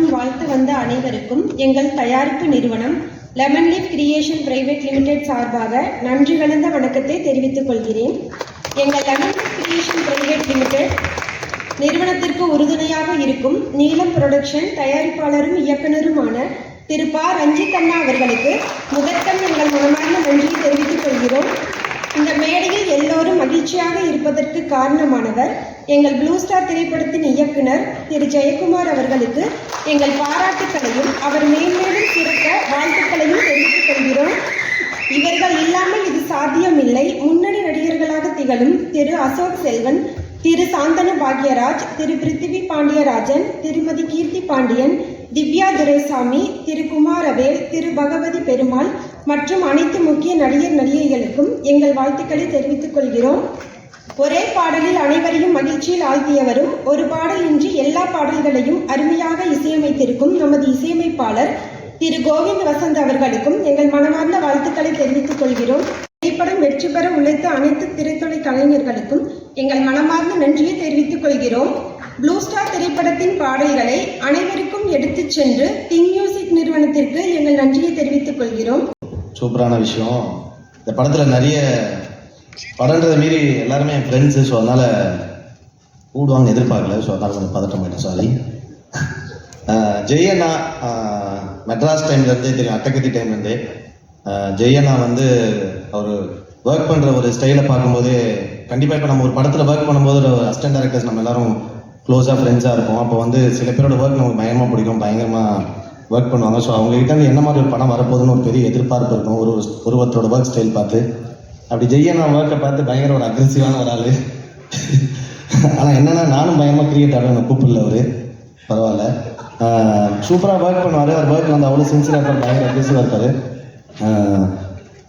மற்றும் வாழ்த்து வந்த அனைவருக்கும் எங்கள் தயாரிப்பு நிறுவனம் lemon leaf creation private limited சார்பாக நன்றி கலந்த வணக்கத்தை தெரிவித்துக் கொள்கிறேன். எங்கள் lemon leaf creation private limited நிறுவனத்திற்கு உறுதுணையாக இருக்கும் நீலம் புரொடக்ஷன் தயாரிப்பாளரும் இயக்குனருமான திரு பா. ரஞ்சித் அண்ணா அவர்களுக்கு முதற்கம் எங்கள் மனமார்ந்த நன்றியை தெரிவித்துக் கொள்கிறோம். இந்த மேடையில் எல்லோரும் மகிழ்ச்சியாக இருப்பதற்கு காரணமானவர் எங்கள் ப்ளூ ஸ்டார் திரைப்படத்தின் இயக்குனர் திரு. ஜெயக்குமார் அவர்களுக்கு எங்கள் பாராட்டுக்களையும் அவர் மேன்மேலும் சிறக்க வாழ்த்துக்களையும் தெரிவித்துக் கொள்கிறோம். இவர்கள் இல்லாமல் இது சாத்தியமில்லை. முன்னணி நடிகர்களாக திகழும் திரு. அசோக் செல்வன் திரு. சாந்தன பாக்யராஜ் திரு. பிருத்திவி பாண்டியராஜன் திருமதி கீர்த்தி பாண்டியன் திவ்யா துரைசாமி திரு. குமாரவேல் திரு. பகவதி பெருமாள் மற்றும் அனைத்து முக்கிய நடிகர் நடிகைகளுக்கும் எங்கள் வாழ்த்துக்களை தெரிவித்துக் கொள்கிறோம். ஒரே பாடலில் அனைவரையும் மகிழ்ச்சியில் ஆழ்த்தியவரும் ஒரு பாடல் இன்றி எல்லா பாடல்களையும் அருமையாக இசையமைத்திருக்கும் நமது இசையமைப்பாளர் திரு கோவிந்த் வசந்த் அவர்களுக்கும் எங்கள் மனமார்ந்த வாழ்த்துக்களை தெரிவித்துக் கொள்கிறோம். திரைப்படம் வெற்றி பெற உழைத்த அனைத்து திரைத்துறை கலைஞர்களுக்கும் எங்கள் மனமார்ந்த நன்றியை தெரிவித்துக் கொள்கிறோம். ப்ளூ ஸ்டார் திரைப்படத்தின் பாடல்களை அனைவருக்கும் எடுத்துச் சென்று திங் மியூசிக் நிறுவனத்திற்கு எங்கள் நன்றியை தெரிவித்துக் கொள்கிறோம். சூப்பரான விஷயம். இந்த படத்தில் நிறைய படன்றதை மீறி எல்லாருமே என் ஃப்ரெண்ட்ஸு ஸோ அதனால் கூடுவாங்க எதிர்பார்க்கல. ஸோ அதனால் கொஞ்சம் பதட்டம் ஆகிட்டேன் சாரி ஜெயண்ணா மெட்ராஸ் டைம்லேருந்தே தெரியும் அட்டகத்தி டைம்லேருந்தே. ஜெயண்ணா வந்து அவர் ஒர்க் பண்ணுற ஒரு ஸ்டைலை பார்க்கும்போது கண்டிப்பாக இப்போ நம்ம ஒரு படத்தில் ஒர்க் பண்ணும்போது ஒரு அசிஸ்டன்ட் டேரக்டர்ஸ் நம்ம எல்லாரும் க்ளோஸாக ஃப்ரெண்ட்ஸாக இருப்போம். அப்போ வந்து சில பேரோட ஒர்க் நமக்கு பயங்கரமாக பிடிக்கும். பயங்கரமாக ஒர்க் பண்ணுவாங்க. ஸோ அவங்ககிட்ட இருந்து என்ன மாதிரி ஒரு படம் வரப்போகுதுன்னு ஒரு பெரிய எதிர்பார்ப்பு இருக்கும். ஒரு ஒரு ஒருத்தரோட ஒர்க் ஸ்டைல் பார்த்து. அப்படி ஜெய்யண்ணா ஒர்க்கை பார்த்து பயங்கர ஒரு அக்ரெசிவான ஒரு ஆள். ஆனால் என்னென்னா நானும் பயமாக கிரியேட் ஆக என்னை கூப்பிடல அவர். பரவாயில்ல. சூப்பராக ஒர்க் பண்ணுவார். அவர் ஒர்க் வந்து அவ்வளோ சின்சியராக இருப்பார். பயங்கர அக்ரெசிவாக இருப்பார்.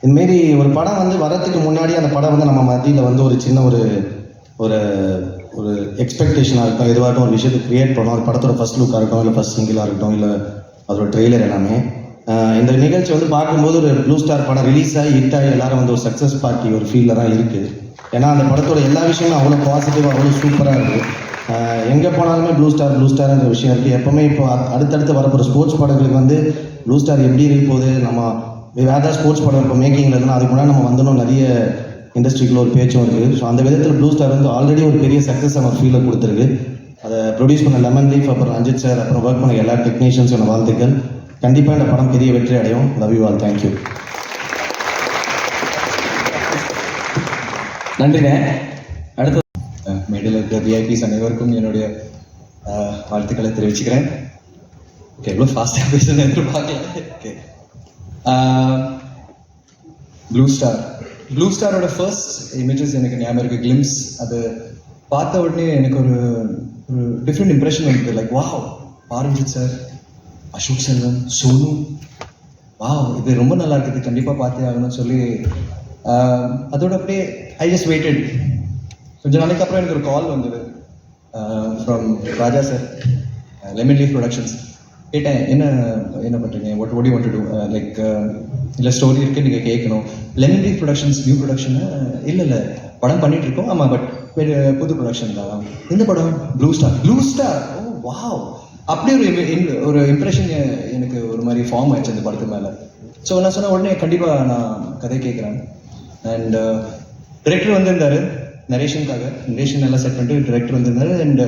இதுமாரி ஒரு படம் வந்து வரத்துக்கு முன்னாடி அந்த படம் வந்து நம்ம மத்தியில் வந்து ஒரு சின்ன ஒரு ஒரு ஒரு எக்ஸ்பெக்டேஷனாக இருக்கும் எதுவாகட்டும் ஒரு விஷயத்தை க்ரியேட் பண்ணோம் ஒரு படத்தோட ஃபர்ஸ்ட் லுக்காக இருக்கட்டும் இல்லை ஃபஸ்ட் சிங்கிளாக இருக்கட்டும் இல்லை அதோட ட்ரெய்லர் எல்லாமே. இந்த நிகழ்ச்சி வந்து பார்க்கும்போது ஒரு ப்ளூ ஸ்டார் படம் ரிலீஸ் ஆகி ஹிட் ஆகி எல்லாரும் வந்து ஒரு சக்ஸஸ் பார்ட்டி ஒரு ஃபீலில் தான் இருக்குது ஏன்னா அந்த படத்தோட எல்லா விஷயமும் அவ்வளோ பாசிட்டிவாக அவ்வளோ சூப்பராக இருக்குது எங்கே போனாலுமே ப்ளூ ஸ்டார் ப்ளூ ஸ்டார்ன்ற விஷயம் இருக்குது எப்போவுமே இப்போ அடுத்தடுத்து வரப்போகிற ஸ்போர்ட்ஸ் படங்களுக்கு வந்து ப்ளூ ஸ்டார் எப்படி இருக்க போகுது நம்ம வேறு ஏதாவது ஸ்போர்ட்ஸ் படம் இப்போ மேக்கிங்கில் இருந்தால் அதுக்கு முன்னாடி நம்ம வந்தோம் நிறைய இண்டஸ்ட்ரிக்குள்ள ஒரு பேச்சும் இருக்குது ஸோ அந்த விதத்தில் ப்ளூ ஸ்டார் வந்து ஆல்ரெடி ஒரு பெரிய சக்ஸஸ் நம்ம ஃபீலை கொடுத்துருக்கு. அதை ப்ரொடியூஸ் பண்ண லெமன் லீஃப் அப்புறம் ரஞ்சித் சார் அப்புறம் ஒர்க் பண்ண எல்லா டெக்னீஷியன்ஸோட வாழ்த்துக்கள். கண்டிப்பாக இந்த படம் பெரிய வெற்றி அடையும். Love you all thank you நன்றிண்ணே அடுத்த மேடையில் இருக்கிற விஐபிஸ் அனைவருக்கும் என்னுடைய வாழ்த்துக்களை தெரிவிச்சுக்கிறேன். ஓகே எவ்வளோ ஃபாஸ்ட்டாக பேசுன்னு எதிர்பார்க்கல. ஓகே ப்ளூ ஸ்டார் ப்ளூ ஸ்டாரோட ஃபர்ஸ்ட் இமேஜஸ் எனக்கு ஞாபகம் இருக்குது கிளிம்ஸ் அது பார்த்த உடனே எனக்கு ஒரு ஒரு டிஃப்ரெண்ட் இம்ப்ரெஷன் வந்தது like wow Paranjith sir Ashok Selvan Sonu. Wow இது ரொம்ப நல்லா இருக்குது கண்டிப்பாக பார்த்தே ஆகணும்னு சொல்லி அதோட அப்படியே ஐ ஜஸ்ட் வெயிட்டட் கொஞ்ச நாளைக்கு அப்புறம் எனக்கு ஒரு கால் வந்தது. From Raja sir lemon leaf productions கேட்டேன் என்ன என்ன பண்ணுறீங்க வாட் ஒடி வாண்ட் டு டூ லைக் இல்லை ஸ்டோரி இருக்குது நீங்கள் கேட்கணும் lemon leaf productions new production இல்லை இல்லை படம் பண்ணிகிட்ருக்கோம் ஆமாம் பட் புது ப்ரொடக்ஷன் தான். இந்த படம்? Blue star blue star oh wow அப்படி ஒரு ஒரு இம்ப்ரெஷன் எனக்கு ஒரு மாதிரி ஃபார்ம் ஆயிடுச்சு அந்த படத்து மேலே. ஸோ நான் சொன்ன உடனே கண்டிப்பாக நான் கதை கேட்குறேன். அண்ட் டிரெக்டர் வந்திருந்தாரு நரேஷனுக்காக நரேஷன் எல்லாம் செட் பண்ணிட்டு டிரெக்டர் வந்திருந்தாரு. அண்ட்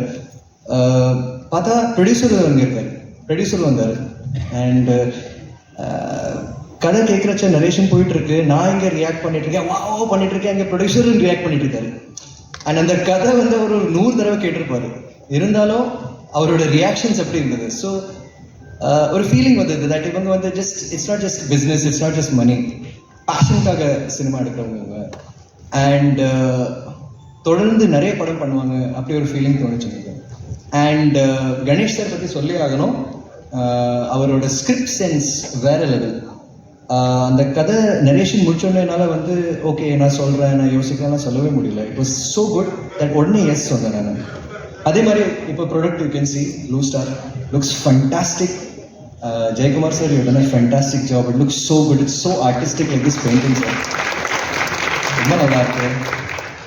uh, பார்த்தா ப்ரொடியூசர் அங்கே இருக்காரு. ப்ரொடியூசர் வந்தார். அண்ட் கதை கேட்குறச்ச நரேஷன் போயிட்டு இருக்கு. நான் இங்கே ரியாக்ட் பண்ணிட்டு இருக்கேன். வா பண்ணிட்டு இருக்கேன். அங்கே ப்ரொடியூசரும் ரியாக்ட் பண்ணிட்டு இருக்காரு. அண்ட் அந்த கதை வந்து அவர் ஒரு நூறு தடவை கேட்டிருப்பாரு. இருந்தாலும் அவரோட ரியாக்ஷன்ஸ் எப்படி இருந்தது? ஸோ uh, ஒரு ஃபீலிங் வந்தது தட் இவங்க வந்து just it's not just business it's not just money பேஷனுக்காக cinema எடுக்கிறவங்க. இவங்க அண்ட் uh, தொடர்ந்து நிறைய படம் பண்ணுவாங்க. அப்படி ஒரு ஃபீலிங் தோணுச்சு எனக்கு அண்ட் uh, கணேஷ் சார் பற்றி சொல்லி ஆகணும். அவரோட ஸ்கிரிப்ட் சென்ஸ் வேற லெவல் அந்த கதை நரேஷன் என்னால் வந்து ஓகே நான் சொல்கிறேன் நான் யோசிக்கிறேன் சொல்லவே முடியல. It was so good that உடனே எஸ் சொன்னேன் நான். அதே மாதிரி இப்போ product you can see blue star looks fantastic Jayakumar sir you done a fantastic job it looks so good it's so artistic like this painting sir ரொம்ப நல்லா இருக்கு.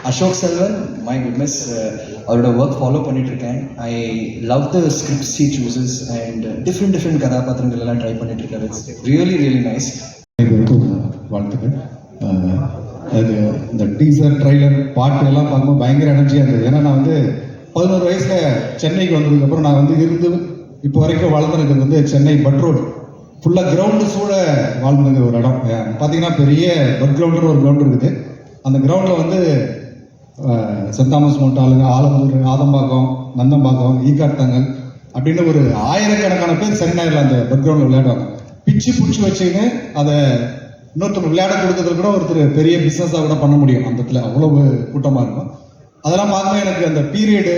Ashok Selvan my goodness அவரோட ஒர்க் ஃபாலோ பண்ணிட்டு இருக்கேன் I love the scripts he chooses and different different கதாபாத்திரங்கள் எல்லாம் try பண்ணிட்டு இருக்காரு இட்ஸ் ரியலி ரியலி நைஸ் வாழ்த்துக்கள். அது இந்த டீசர் ட்ரைலர் பாட்டு எல்லாம் பார்க்கும்போது பயங்கர எனர்ஜியாக இருந்தது. ஏன்னா நான் வந்து பதினோரு வயசில் சென்னைக்கு வந்ததுக்கப்புறம் நான் வந்து இருந்து இப்போ வரைக்கும் வளர்ந்துருக்கிறது வந்து சென்னை பட் ரோடு ஃபுல்லாக கிரவுண்டு சூழ வாழ்ந்தது ஒரு இடம். பார்த்தீங்கன்னா பெரிய பட் கிரவுண்டுன்னு ஒரு கிரவுண்ட் இருக்குது. அந்த கிரவுண்டில் வந்து சென்ட் தாமஸ் மோட்டாலுங்க ஆலந்தூர் ஆதம்பாக்கம் நந்தம்பாக்கம் ஈக்காட்டங்கள் அப்படின்னு ஒரு ஆயிரக்கணக்கான பேர் சென்னையில் அந்த பட் விளையாடுவாங்க. பிச்சு பிடிச்சி வச்சுக்கின்னு அதை இன்னொருத்தர் விளையாட கொடுக்கறது கூட ஒருத்தர் பெரிய பிஸ்னஸாக கூட பண்ண முடியும். அந்த இடத்துல அவ்வளவு கூட்டமாக இருக்கும். அதெல்லாம் பார்க்கும்போது எனக்கு அந்த பீரியடு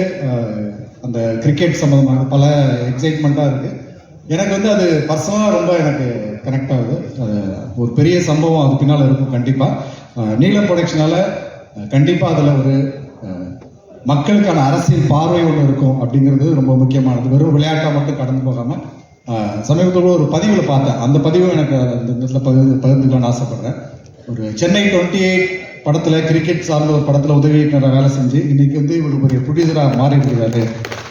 அந்த கிரிக்கெட் சம்மந்தமாக பல எக்ஸைட்மெண்ட்டாக இருக்குது எனக்கு வந்து அது பர்சனலாக ரொம்ப எனக்கு கனெக்ட் ஆகுது. அது ஒரு பெரிய சம்பவம் அது பின்னால் இருக்கும் கண்டிப்பாக நீலம் ப்ரொடக்ஷனால் கண்டிப்பாக அதில் ஒரு மக்களுக்கான அரசியல் பார்வை ஒன்று இருக்கும் அப்படிங்கிறது ரொம்ப முக்கியமானது. வெறும் விளையாட்டாக மட்டும் கடந்து போகாமல் சமீபத்தில் ஒரு பதிவில் பார்த்தேன். அந்த பதிவும் எனக்கு அந்த இடத்துல பகிர்ந்து பகிர்ந்துக்கலாம்னு ஆசைப்பட்றேன். ஒரு சென்னை டுவெண்ட்டி எயிட் படத்தில் கிரிக்கெட் சார்ந்த ஒரு படத்தில் உதவி இயக்குனராக வேலை செஞ்சு இன்னைக்கு வந்து இவர் ஒரு ப்ரொடியூசராக மாறிட்டு இருக்காரு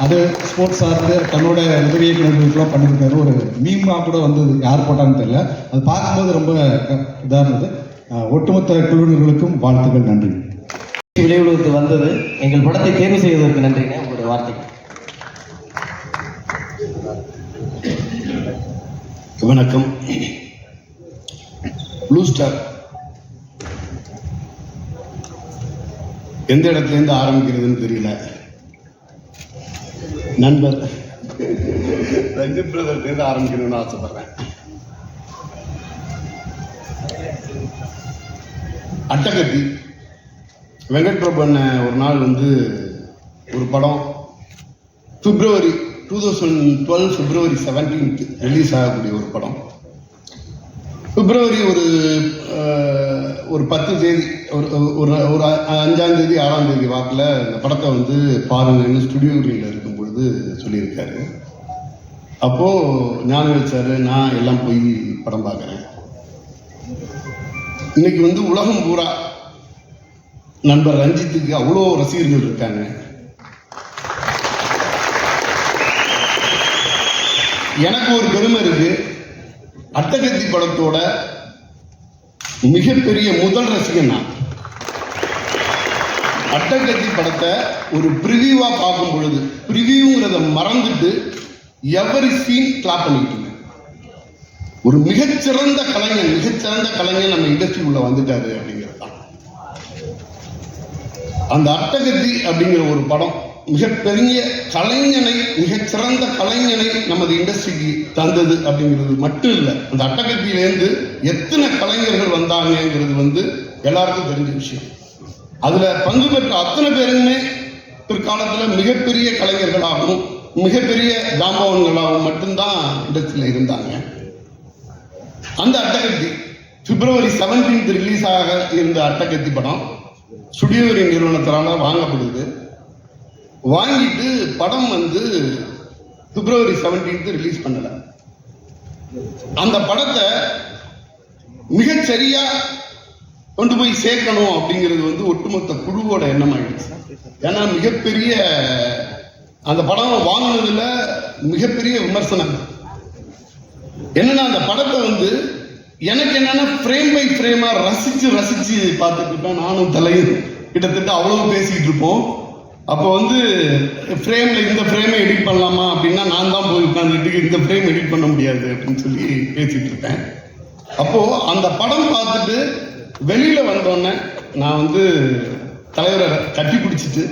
அது ஸ்போர்ட்ஸ் சார்ந்து தன்னோட உதவி இயக்குநர்களுக்குலாம் பண்ணியிருக்காரு ஒரு மீமாக கூட வந்தது யார் போட்டான்னு தெரியல. அது பார்க்கும்போது ரொம்ப இதாக இருந்தது ஒட்டுமொத்த குழுவினர்களுக்கும் வாழ்த்துக்கள் நன்றி. விளைவுகளுக்கு வந்தது. எங்கள் படத்தை தேர்வு செய்வதற்கு நன்றிங்க. ஒரு வார்த்தை. வணக்கம். ப்ளூ ஸ்டார் எந்த இடத்துல இருந்து ஆரம்பிக்கிறதுன்னு தெரியல. நண்பர். ரஞ்சி பிரதர்லேருந்து ஆரம்பிக்கணும்னு ஆசைப்படுறேன். அட்டகத்தி. வெங்கட் பிரபு அண்ணன் ஒரு நாள் வந்து ஒரு படம். February two thousand twelve February seventeenth release ஆகக்கூடிய ஒரு படம். பிப்ரவரி ஒரு ஒரு பத்து தேதி ஒரு ஒரு ஒரு அஞ்சாம் தேதி ஆறாம் தேதி வாக்கில் இந்த படத்தை வந்து பாருங்கன்னு ஸ்டுடியோவில் இருக்கும் பொழுது சொல்லியிருக்காரு. அப்போது ஞானவேல் சார் நான் எல்லாம் போய் படம் பார்க்குறேன். இன்னைக்கு வந்து உலகம் பூரா நண்பர் ரஞ்சித்துக்கு அவ்வளோ ரசிகர்கள் இருக்காங்க. எனக்கு ஒரு பெருமை இருக்கு. அட்டகத்தி படத்தோட மிகப்பெரிய முதல் ரசிகன் நான். அட்டகத்தி படத்தை ஒரு ப்ரிவியூவா பார்க்கும் பொழுது ப்ரிவியூங்கிறத மறந்துட்டு எவரி சீன் கிளாப் பண்ணிட்டு ஒரு மிகச்சிறந்த கலைஞன் மிகச்சிறந்த கலைஞன் நம்ம இண்டஸ்ட்ரிக்குள்ள வந்துட்டாரு அப்படிங்கிற அந்த அட்டகத்தி அப்படிங்கிற ஒரு படம் மிகப்பெரிய கலைஞனை மிகச்சிறந்த கலைஞனை நமது இண்டஸ்ட்ரிக்கு தந்தது அப்படிங்கிறது மட்டும் இல்லை. அந்த அட்டகத்திலேருந்து எத்தனை கலைஞர்கள் வந்தாங்கங்கிறது வந்து எல்லாருக்கும் தெரிஞ்ச விஷயம். அதுல பங்கு பெற்ற அத்தனை பேருமே பிற்காலத்தில் மிகப்பெரிய கலைஞர்களாகவும் மிகப்பெரிய ஜாம்பவன்களாகவும் மட்டும்தான் இண்டஸ்ட்ரியில் இருந்தாங்க. அந்த அட்டகத்தி பிப்ரவரி 17th ரிலீஸ் ஆக இருந்த அட்டகத்தி படம் சுடியோரி நிறுவனத்தினால வாங்கப்படுது. வாங்கிட்டு படம் வந்து பிப்ரவரி 17th ரிலீஸ் பண்ணல. அந்த படத்தை மிகச்சரியா கொண்டு போய் சேர்க்கணும் அப்படிங்கிறது வந்து ஒட்டுமொத்த குழுவோட எண்ணம் ஆயிடுச்சு. ஏன்னா மிகப்பெரிய அந்த படம் வாங்கினதுல மிகப்பெரிய விமர்சனம். என்னன்னா அந்த படத்தை வந்து எனக்கு என்னன்னா ஃப்ரேம் பை ஃப்ரேமா ரசிச்சு ரசிச்சு பார்த்துட்டு நானும் தலையும் கிட்டத்தட்ட அவ்வளவு பேசிக்கிட்டு இருப்போம். அப்போ வந்து ஃப்ரேம்ல இந்த ஃப்ரேமை எடிட் பண்ணலாமா அப்படின்னா நான் தான் போய் உட்காந்துட்டு இந்த ஃப்ரேம் எடிட் பண்ண முடியாது அப்படின்னு சொல்லி பேசிட்டு இருப்பேன். அப்போ அந்த படம் பார்த்துட்டு வெளியில வந்தோடனே நான் வந்து தலைவரை கட்டி பிடிச்சிட்டு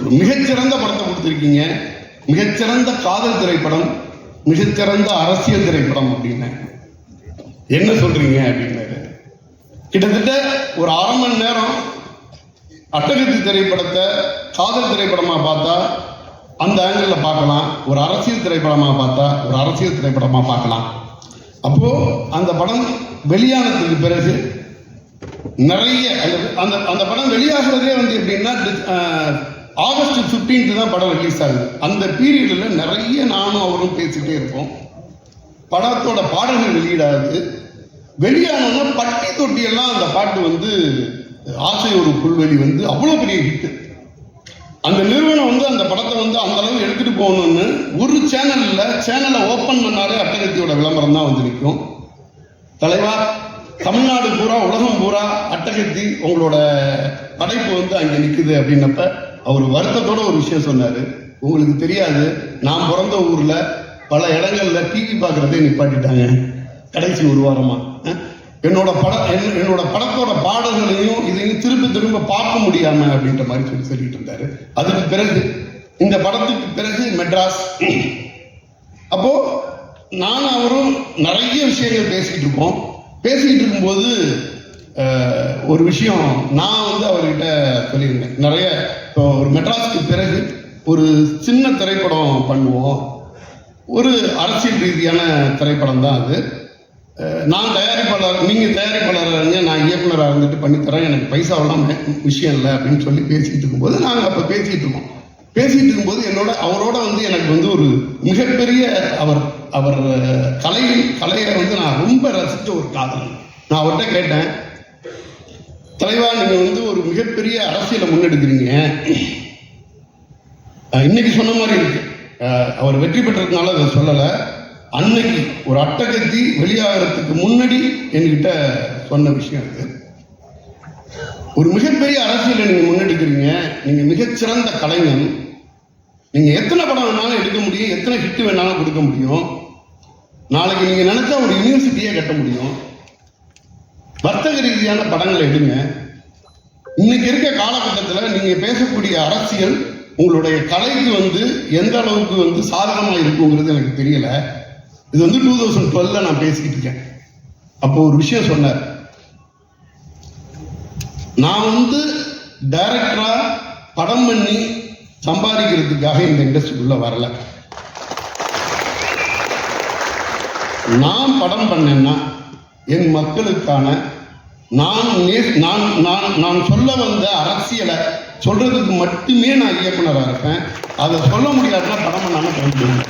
ஒரு மிகச்சிறந்த படத்தை கொடுத்துருக்கீங்க. மிகச்சிறந்த காதல் திரைப்படம் மிகச்சிறந்த அரசியல் திரைப்படம் அப்படின்னேன். என்ன சொல்றீங்க? அப்படின்னாரு. கிட்டத்தட்ட ஒரு அரை மணி நேரம் அட்டகத்து திரைப்படத்தை காதல் திரைப்படமா பார்த்தா அந்த ஆங்கிளில் பார்க்கலாம். ஒரு அரசியல் திரைப்படமா பார்த்தா ஒரு அரசியல் திரைப்படமா பார்க்கலாம். அப்போ அந்த படம் வெளியானதுக்கு பிறகு நிறைய அந்த அந்த அந்த படம் வெளியாகிறதே வந்து எப்படின்னா ஆகஸ்ட் 15th தான் படம் ரிலீஸ் ஆகுது. அந்த பீரியடில் நிறைய நானும் அவரும் பேசிக்கிட்டே இருப்போம். படத்தோட பாடல்கள் வெளியிடாது வெளியானோன்னா பட்டி தொட்டியெல்லாம் அந்த பாட்டு வந்து ஆசை ஒரு புல்வெளி வந்து அவ்வளோ பெரிய ஹிட்டு அந்த நிறுவனம் வந்து அந்த படத்தை வந்து அந்த அளவு எடுத்துட்டு போகணும்னு ஒரு சேனல்ல சேனலை ஓப்பன் பண்ணாலே அட்டகத்தியோட விளம்பரம் தான் வந்து நிற்கும். தலைவா தமிழ்நாடு பூரா உலகம் பூரா அட்டகத்தி உங்களோட படைப்பு வந்து அங்கே நிற்குது அப்படின்னப்ப அவர் வருத்தத்தோட ஒரு விஷயம் சொன்னார். உங்களுக்கு தெரியாது நான் பிறந்த ஊரில் பல இடங்களில் டிவி பார்க்குறதே நிப்பாட்டிட்டாங்க. கடைசி ஒரு வாரமாக என்னோட படம் என்- என்னோட படத்தோட பாடல்களையும் இதையும் திரும்ப திரும்ப பார்க்க முடியாம அப்படின்ற மாதிரி சொல்லி சொல்லிட்டு இருந்தாரு. அதுக்கு பிறகு இந்த படத்துக்கு பிறகு மெட்ராஸ். அப்போ நான் அவரும் நிறைய விஷயங்கள் பேசிட்டு இருப்போம். பேசிட்டு இருக்கும்போது ஒரு விஷயம் நான் வந்து அவர்கிட்ட சொல்லியிருந்தேன். நிறைய இப்போ ஒரு மெட்ராஸ்க்கு பிறகு ஒரு சின்ன திரைப்படம் பண்ணுவோம். ஒரு அரசியல் ரீதியான திரைப்படம் தான் அது நான் தயாரிப்பாளர் நீங்கள் தயாரிப்பாளராக நான் இயக்குனராக இருந்துட்டு பண்ணித்தரேன் எனக்கு பைசாவெல்லாம் மே- விஷயம் இல்லை அப்படின்னு சொல்லி பேசிகிட்டு இருக்கும்போது நாங்கள் அப்போ பேசிகிட்டு இருக்கோம். பேசிகிட்டு இருக்கும்போது என்னோட அவரோட வந்து எனக்கு வந்து ஒரு மிகப்பெரிய அவர் அவர் அஹ், கலை கலையை வந்து நான் ரொம்ப ரசித்த ஒரு காதல் நான் அவர்கிட்ட கேட்டேன் தலைவா நீங்கள் வந்து ஒரு மிகப்பெரிய அரசியலை முன்னெடுக்கிறீங்க. இன்னைக்கு சொன்ன மாதிரி இருக்கு. அவர் வெற்றி பெற்றதுனால அதை சொல்லலை. அன்னைக்கு ஒரு அட்டகத்தி வெளியாகிறதுக்கு முன்னாடி என்கிட்ட சொன்ன விஷயம் அது ஒரு மிகப்பெரிய அரசியலை நீங்கள் முன்னெடுக்கிறீங்க. நீங்கள் மிகச்சிறந்த கலைஞன். நீங்கள் எத்தனை படம் வேணாலும் எடுக்க முடியும். எத்தனை ஹிட் வேணாலும் கொடுக்க முடியும். நாளைக்கு நீங்கள் நினச்சா ஒரு யூனிவர்சிட்டியே கட்ட முடியும். வர்த்தக ரீதியான படங்களை எடுங்க. இன்னைக்கு இருக்க காலகட்டத்தில் நீங்கள் பேசக்கூடிய அரசியல் உங்களுடைய கலைக்கு வந்து எந்த அளவுக்கு வந்து சாதகமாக இருக்குங்கிறது எனக்கு தெரியல. இது வந்து டூ தௌசண்ட் டுவெல்ல நான் பேசிக்கிட்டு இருக்கேன். அப்போ ஒரு விஷயம் சொன்னார். நான் வந்து டைரக்டரா படம் பண்ணி சம்பாதிக்கிறதுக்காக இந்த இண்டஸ்ட்ரிக்குள்ள வரல. நான் படம் பண்ணேன்னா என் மக்களுக்கான நான் நான் நான் நான் சொல்ல வந்த அரசியலை சொல்றதுக்கு மட்டுமே நான் இயக்குனராக இருப்பேன். அதை சொல்ல முடியாதுன்னா படம் பண்ணாமல் போயிடுவேன்.